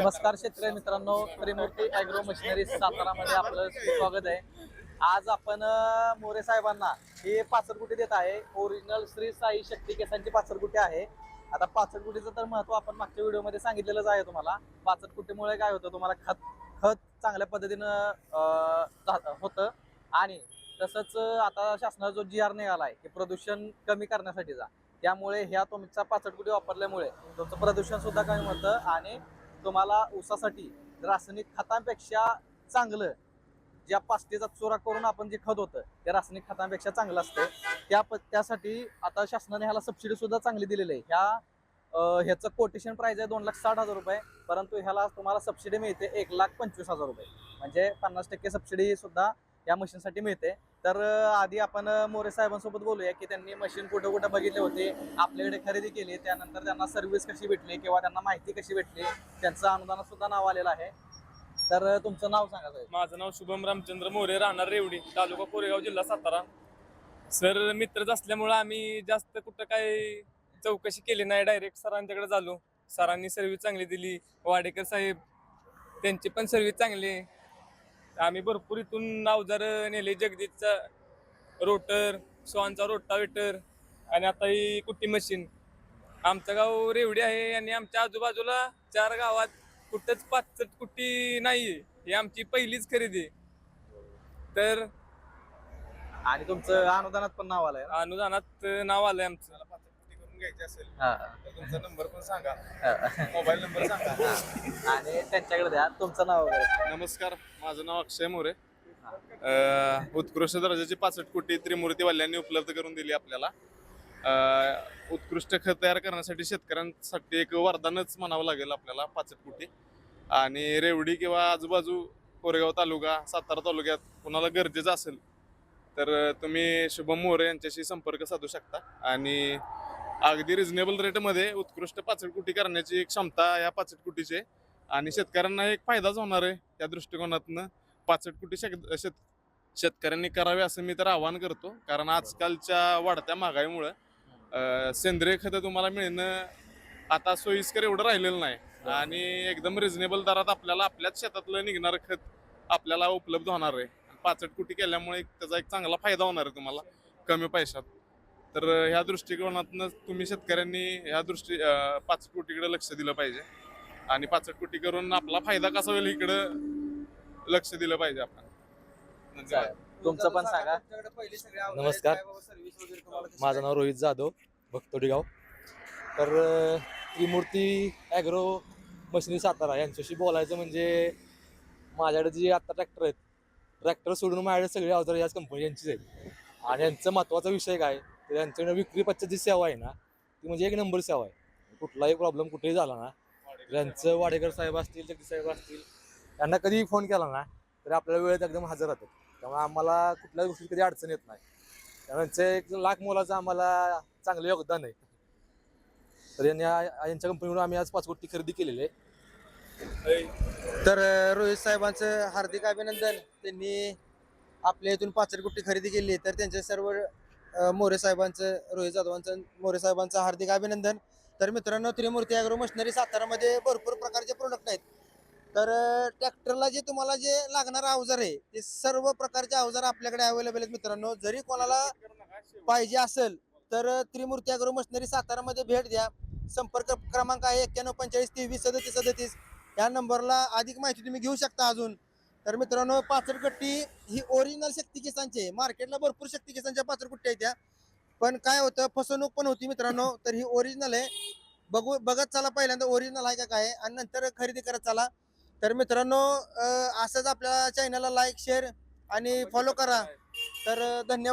नमस्कार शेतकरी मित्रांनो त्रिमूर्ती अॅग्रो मशिनरी सातारामध्ये आपलं स्वागत आहे. आज आपण मोरे साहेबांना हे पाचरगुटी देत आहे. ओरिजिनल श्री साई शक्ती केसांची पाचरगुटी आहे. आता पाचरगुटीचं तर महत्त्व आपण मागच्या व्हिडिओमध्ये सांगितलेलंच आहे तुम्हाला. पाचरगुटीमुळे काय होतं तुम्हाला खत खत चांगल्या पद्धतीनं होतं. आणि तसंच आता शासनाचा जो जी आर निघाला आहे की प्रदूषण कमी करण्यासाठीचा. त्यामुळे ह्या तुमचा पाचटकुटी वापरल्यामुळे तुमचं प्रदूषण सुद्धा कमी होतं आणि तुम्हाला ऊसासाठी रासायनिक खतांपेक्षा चांगलं ज्या पास्तेचा चोरा करून आपण जे खत होतं ते रासायनिक खतांपेक्षा चांगलं असतं त्या प- त्यासाठी आता शासनाने ह्याला सबसिडी सुद्धा चांगली दिलेली आहे. ह्या ह्याचं कोटेशन प्राइस आहे दोन लाख साठ हजार रुपये परंतु ह्याला तुम्हाला सबसिडी मिळते एक लाख पंचवीस हजार रुपये. म्हणजे पन्नास टक्के सबसिडी सुद्धा या मशीनसाठी मिळते. तर आधी आपण मोरे साहेबांसोबत बोलूया की त्यांनी मशीन कुठं कुठं बघितले होते आपल्याकडे खरेदी केली त्यानंतर त्यांना सर्व्हिस कशी भेटली किंवा त्यांना माहिती कशी भेटली त्यांचं अनुदान सुद्धा नाव आलेलं आहे. तर तुमचं नाव सांगा साहेब. माझं नाव शुभम रामचंद्र मोरे राहणार रेवडी तालुका कोरेगाव जिल्हा सातारा. सर मित्रच असल्यामुळं आम्ही जास्त कुठं काय चौकशी केली नाही डायरेक्ट सरांच्याकडे झालो. सरांनी सर्व्हिस चांगली दिली वाडेकर साहेब त्यांची पण सर्व्हिस चांगली. आहे. आम्ही भरपूर इथून अवजार नेले जगदीशचा रोटर स्वानचा रोटावेटर आणि आता ही कुट्टी मशीन आमचं गाव रेवडी आहे आणि आमच्या आजूबाजूला चार गावात कुठंच पाचट कुट्टी नाहीये ही आमची पहिलीच खरेदी आहे. तर आणि तुमचं अनुदानात पण नाव आलंय ना? अनुदानात नाव आलंय आमचं घ्यायची असेल हा, तर तुमचा नंबर पण सांगा. हा. मोबाईल नंबर सांगा. आणि त्यांच्याकडे द्या. तुमचं नाव वगैरे. नमस्कार. माझं नाव अक्षय मोरे. अं, उत्कृष्ट दर्जाची पाचट कोटी त्रिमूर्तीवाल्यांनी उपलब्ध करून दिली आपल्याला. अं, उत्कृष्ट खत तयार करण्यासाठी शेतकऱ्यांसाठी एक वरदानच म्हणावं लागेल आपल्याला पाचट कोटी. आणि रेवडी किंवा आजूबाजू कोरेगाव तालुका सातारा तालुक्यात कुणाला गरजेचं असेल तर तुम्ही शुभम मोरे यांच्याशी संपर्क साधू शकता. आणि अगदी रिझनेबल रेटमध्ये उत्कृष्ट पाचट कुटी करण्याची एक क्षमता या पाचट कुटीची आहे. आणि शेतकऱ्यांना एक फायदाच होणार आहे त्या दृष्टिकोनातनं. पाचट कुटी शेत शेत शेतकऱ्यांनी करावे असं मी तर आवाहन करतो. कारण आजकालच्या वाढत्या महागाईमुळं सेंद्रिय खतं तुम्हाला मिळणं आता सोयीस्कर एवढं राहिलेलं नाही. आणि एकदम रिझनेबल दरात आपल्याला आपल्याच शेतातलं निघणारं खत आपल्याला उपलब्ध होणार आहे. पाचट कुटी केल्यामुळे त्याचा एक चांगला फायदा होणार आहे तुम्हाला कमी पैशात. तर ह्या दृष्टिकोनातनं तुम्ही शेतकऱ्यांनी ह्या दृष्टी अं, पाचट कुटीकडे लक्ष दिलं पाहिजे. आणि पाचट कुटी करून आपला फायदा कसा होईल इकडं लक्ष दिलं पाहिजे आपण. धन्यवाद. तुमचं पण सांगा. नमस्कार. माझं नाव रोहित जाधव भक्तोडी गाव तर त्रिमूर्ती ॲग्रो मशिनरी सातारा यांच्याशी बोलायचं म्हणजे माझ्याकडे जी आता ट्रॅक्टर आहेत ट्रॅक्टर सोडून माझ्याकडे सगळे अवजार याच कंपनी यांचीच आहेत. आणि यांचा महत्त्वाचा विषय काय? तर यांच्याकडे विक्री पच्चाची सेवा आहे ना ती म्हणजे एक नंबर सेवा आहे. कुठलाही प्रॉब्लेम कुठेही झाला ना यांचं वाडेकर साहेब असतील जगदीश साहेब असतील यांना कधीही फोन केला ना तरी आपल्याला वेळेत एकदम हजर राहतात. त्यामुळे आम्हाला कुठल्याही गोष्टीत कधी अडचण येत नाही. त्यामुळे एक लाख मोलाचं आम्हाला चांगलं योगदान आहे. तर यांनी यांच्या कंपनीकडून आम्ही आज पाच कोटी खरेदी केलेली. आहे तर रोहित साहेबांचं हार्दिक अभिनंदन. त्यांनी आपल्या इथून पाचशे कुट्टी खरेदी केली तर त्यांचे सर्व मोरे साहेबांचं रोहित जाधवांचं मोरे साहेबांचं हार्दिक अभिनंदन. तर मित्रांनो त्रिमूर्ती अॅग्रो मशिनरी सातारामध्ये भरपूर प्रकारचे प्रोडक्ट आहेत तर ट्रॅक्टरला जे तुम्हाला जे लागणारं अवजार आहे ते सर्व प्रकारचे अवजार आपल्याकडे अवेलेबल आहेत मित्रांनो. जरी कोणाला पाहिजे असेल तर त्रिमूर्ती अॅग्रो मशिनरी सातारामध्ये भेट द्या. संपर्क क्रमांक आहे एक्क्याण्णव पंचेचाळीस तेवीस सदतीस सदतीस. या नंबरला अधिक माहिती तुम्ही घेऊ शकता अजून. तर मित्रांनो पाचरकट्टी ही ओरिजिनल शक्ती केसांची आहे. मार्केटला भरपूर शक्ती किसांच्या पाचरकुट्टी आहेत त्या पण काय होतं फसवणूक पण होती मित्रांनो तर ही ओरिजिनल आहे. बघू बघत चला पहिल्यांदा ओरिजिनल आहे का काय आणि नंतर खरेदी करत चला. तर मित्रांनो असंच आपल्या चॅनलला लाईक शेअर आणि फॉलो करा. तर धन्यवाद.